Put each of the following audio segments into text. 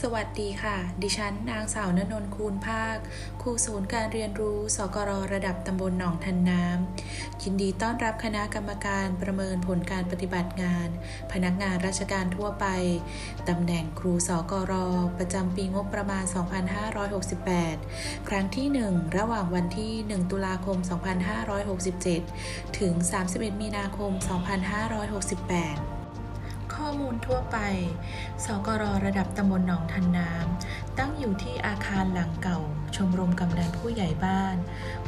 สวัสดีค่ะ ดิฉันนางสาวนนนท์คูณภาค ครูศูนย์การเรียนรู้ สกรระดับตำบลหนองทันน้ำ ยินดีต้อนรับคณะกรรมการประเมินผลการปฏิบัติงาน พนักงานราชการทั่วไป ตำแหน่งครูสกร ประจำปีงบประมาณ 2568 ครั้งที่ 1 ระหว่างวันที่ 1 ตุลาคม 2567 ถึง 31 มีนาคม 2568 ข้อมูลทั่วไป สกรระดับตำบลหนองทันน้ำ ตั้งอยู่ที่อาคารหลังเก่า ชมรมกำนันผู้ใหญ่บ้าน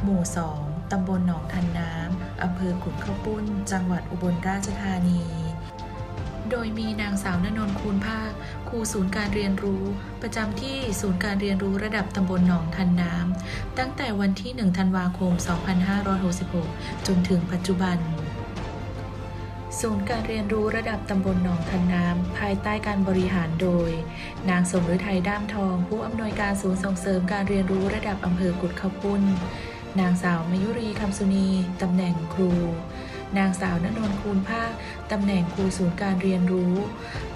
หมู่สองตำบลหนองทันน้ำ อำเภอขุนข้าวปุ้น จังหวัดอุบลราชธานี โดยมีนางสาวนนนท์คูณภาค ครูศูนย์การเรียนรู้ ประจำที่ศูนย์การเรียนรู้ระดับตำบลหนองทันน้ำ ตั้งแต่วันที่ 1 ธันวาคม 2566 จนถึงปัจจุบัน ศูนย์การเรียนรู้ระดับตำบลหนองทันน้ำภายใต้การบริหารโดย นางสมฤทัยด้ามทอง ผู้อำนวยการศูนย์ส่งเสริมการเรียนรู้ระดับอำเภอกุดข้าวปุ้น นางสาวมยุรีคำสุนีตำแหน่งครู นางสาวนนนท์คูณภาคตำแหน่งครูศูนย์การเรียนรู้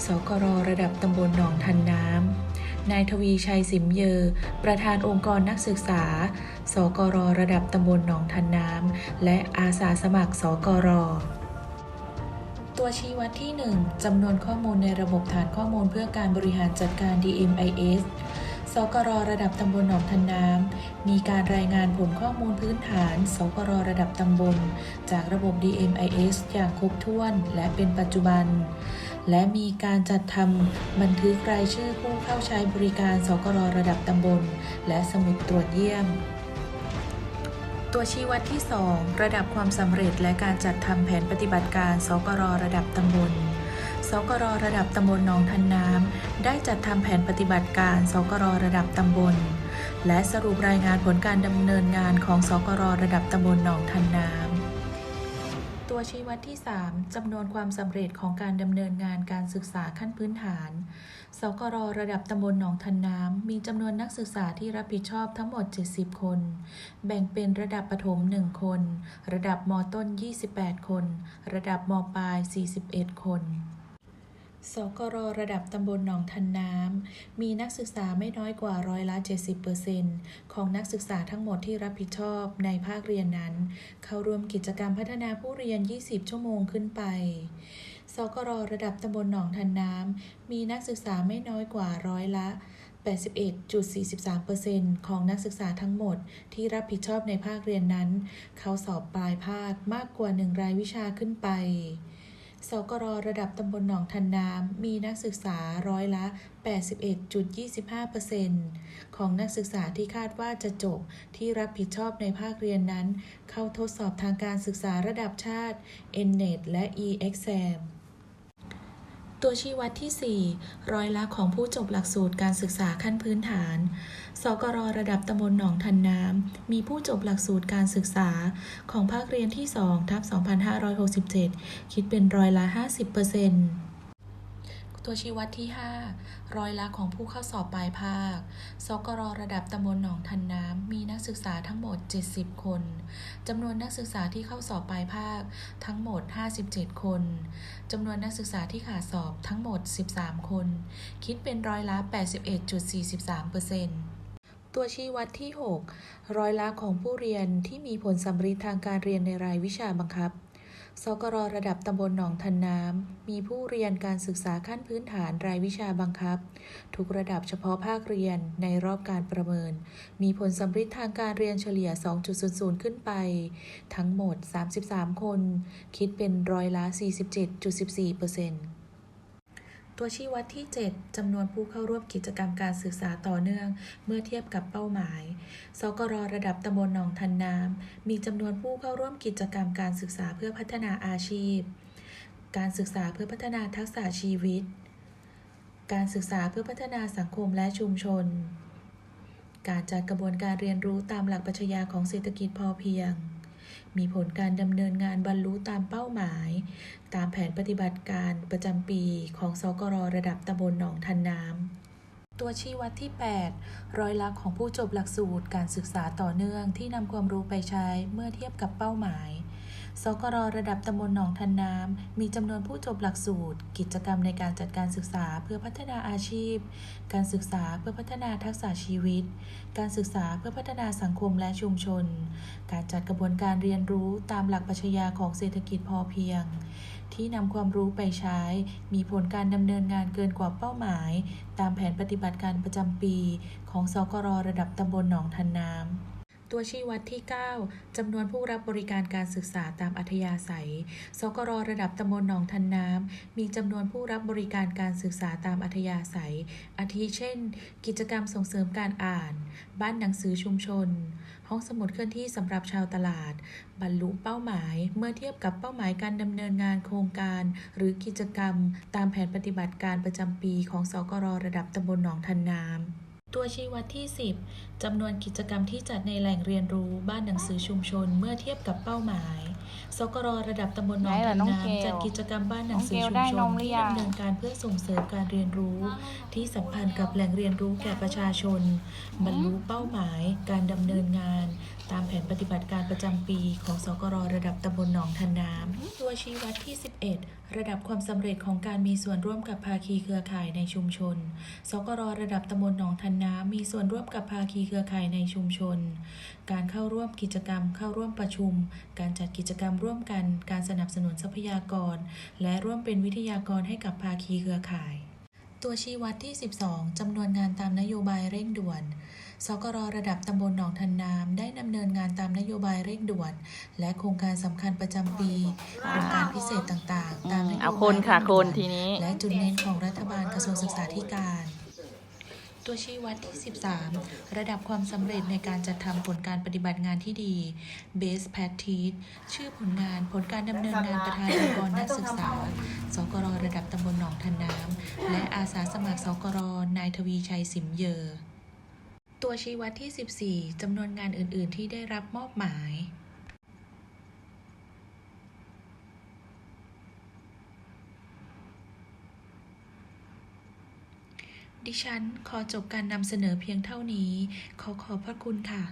สกรระดับตำบลหนองทันน้ำนายทวีชัยสิมเยอ ประธานองค์กรนักศึกษา สกรระดับตำบลหนองทันน้ำและอาสาสมัคร สกร ตัวชี้วัดที่ 1จำนวนข้อมูลในระบบฐานข้อมูลเพื่อการบริหารจัดการ DMIS สกรระดับตำบลหนองทันน้ำ มีการรายงานผลข้อมูลพื้นฐาน สกรระดับตำบล จากระบบ DMIS อย่างครบถ้วนและเป็นปัจจุบัน และมีการจัดทำบันทึกรายชื่อผู้เข้าใช้บริการ สกรระดับตำบล และสมุดตรวจเยี่ยม ตัวชี้วัดที่ 2 ระดับความสำเร็จและการจัดทำแผนปฏิบัติการสกรระดับตำบลสกรระดับตำบลหนองทันน้ำได้จัดทำแผนปฏิบัติการสกรระดับตำบล และสรุปรายงานผลการดำเนินงานของสกรระดับตำบลหนองทันน้ำ ตัวชี้วัดที่ 3จำนวนความสำเร็จของการดำเนินงานการศึกษาขั้นพื้นฐาน สกรระดับตำบลหนองทันน้ำ มีจำนวนนักศึกษาที่รับผิดชอบทั้งหมด 70 คน แบ่งเป็นระดับประถม 1 คน ระดับมต้น 28 คน ระดับมปลาย 41 คน สกรระดับตำบลหนองทันน้ำ มีนักศึกษาไม่น้อยกว่าร้อยละ 70%ของนักศึกษาทั้งหมดที่รับผิดชอบในภาคเรียนนั้น เข้าร่วมกิจกรรมพัฒนาผู้เรียน 20 ชั่วโมงขึ้นไป สกรระดับตำบลหนองทันน้ำ มีนักศึกษาไม่น้อยกว่าร้อยละ 81.43%ของนักศึกษาทั้งหมดที่รับผิดชอบในภาคเรียนนั้น เขาสอบปลายภาคมากกว่า 1 รายวิชาขึ้นไป สกรระดับตำบลหนองทันน้ำมีนักศึกษาร้อยละ 81.25%ของนักศึกษาที่คาดว่าจะจบที่รับผิดชอบในภาคเรียนนั้น เข้าทดสอบทางการศึกษาระดับชาติ NNET และ e-exam ตัวชี้วัดที่ 4 ร้อยละของผู้จบหลักสูตรการศึกษาขั้นพื้นฐาน สกรระดับตำบลหนองทันน้ำ มีผู้จบหลักสูตรการศึกษาของภาคเรียนที่2ทับ2567 คิดเป็นร้อยละ 50% ตัวชี้วัดที่ 5 ร้อยละของผู้เข้าสอบปลายภาค สกรระดับตำบลหนองทันน้ำ มีนักศึกษาทั้งหมด 70 คน จำนวนนักศึกษาที่เข้าสอบปลายภาคทั้งหมด 57 คน จำนวนนักศึกษาที่ขาดสอบทั้งหมด 13 คน คิดเป็นร้อยละ 81.43%ตัวชี้วัดที่ 6 ร้อยละของผู้เรียนที่มีผลสำริดทางการเรียนในรายวิชาบังคับ สกรระดับตำบลหนองทันน้ำ มีผู้เรียนการศึกษาขั้นพื้นฐานรายวิชาบังคับ ทุกระดับเฉพาะภาคเรียนในรอบการประเมิน มีผลสำริดทางการเรียนเฉลี่ย 2.00 ขึ้นไป ทั้งหมด 33 คน คิดเป็นร้อยละ 47.14%ตััวชี้วัดที่ 7จำนวนผู้เข้าร่วมกิจกรรมการศึกษาต่อเนื่อง เมื่อเทียบกับเป้าหมาย สกรระดับตำบลหนองทันน้ำมีจำนวนผู้เข้าร่วมกิจกรรมการศึกษาเพื่อพัฒนาอาชีพ การศึกษาเพื่อพัฒนาทักษะชีวิต การศึกษาเพื่อพัฒนาสังคมและชุมชน การจัดกระบวนการเรียนรู้ตามหลักปรัชญาของเศรษฐกิจพอเพียง มีผลการดำเนินงานบรรลุตามเป้าหมาย ตามแผนปฏิบัติการประจำปีของสกรระดับตำบลหนองทันน้ำ ตัวชี้วัดที่ 8 ร้อยละของผู้จบหลักสูตรการศึกษาต่อเนื่องที่นำความรู้ไปใช้เมื่อเทียบกับเป้าหมาย สกรระดับตำบลหนองทันน้ำ มีจำนวนผู้จบหลักสูตร กิจกรรมในการจัดการศึกษาเพื่อพัฒนาอาชีพ การศึกษาเพื่อพัฒนาทักษะชีวิต การศึกษาเพื่อพัฒนาสังคมและชุมชน การจัดกระบวนการเรียนรู้ตามหลักปรัชญาของเศรษฐกิจพอเพียง ที่นำความรู้ไปใช้ มีผลการดำเนินงานเกินกว่าเป้าหมาย ตามแผนปฏิบัติการประจำปี ของสกรระดับตำบลหนองทันน้ำ ตัวชี้วัดที่ 9จำนวนผู้รับบริการการศึกษาตามอัธยาศัย สกรระดับตำบลหนองทันน้ำ มีจำนวนผู้รับบริการการศึกษาตามอัธยาศัย อาทิเช่น กิจกรรมส่งเสริมการอ่าน บ้านหนังสือชุมชน ห้องสมุดเคลื่อนที่สำหรับชาวตลาด บรรลุเป้าหมายเมื่อเทียบกับเป้าหมายการดำเนินงานโครงการ หรือกิจกรรม ตามแผนปฏิบัติการประจำปีของสกรระดับตำบลหนองทันน้ำตัวชี้วัดที่ 10 จำนวนกิจกรรมที่จัดในแหล่งเรียนรู้บ้านหนังสือชุมชนเมื่อเทียบกับเป้าหมาย สกรระดับตำบลหนองไหนล่ะทันน้องเกลน้ำจัดกิจกรรมบ้านหนังสือน้องชุเกลได้มชนนมหรือที่ยัง ดำเนินการเพื่อส่งเสริมการเรียนรู้ ที่สัมพันธ์กับแหล่งเรียนรู้แก่ประชาชน บรรลุเป้าหมาย การดำเนินงาน ตามแผนปฏิบัติการประจำปี ของสกรระดับตำบลหนองทันน้ำตัวชี้วัดที่ 11 ระดับความสำเร็จของการมีส่วนร่วมกับภาคีเครือข่ายในชุมชน สกรระดับตำบลหนองทันน้ำมีส่วนร่วมกับภาคีเครือข่ายในชุมชน การเข้าร่วมกิจกรรม เข้าร่วมประชุม การจัดกิจกรรมร่วมกัน การสนับสนุนทรัพยากร และร่วมเป็นวิทยากรให้กับภาคีเครือข่าย ตัวชี้วัดที่ 12 จำนวนงานตามนโยบายเร่งด่วนสกรระดับตำบลหนองทันน้ำได้ดำเนินงานตามนโยบายเร่งด่วน และโครงการสำคัญประจำปีโครงการพิเศษต่างๆ ตามนโยบายเอาคนค่ะเร่งคด่วนทีนี้ และจุดเน้นของรัฐบาลกระทรวงศึกษาธิการ ตัวชี้วัดที่ 13 ระดับความสำเร็จในการจัดทำผลการปฏิบัติงานที่ดี Base Practice ชื่อผลงานผลการดำเนินงานประธานองค์กรนักศึกษา สกรระดับตำบลหนองทันน้ำ และอาสาสมัครสกรนายทวีชัยสิมเยอ ตัวชี้วัดที่ 14จำนวนงานอื่น ๆ ที่ได้รับมอบหมาย ดิฉันขอจบการนำเสนอเพียงเท่านี้ ขอขอบพระคุณค่ะ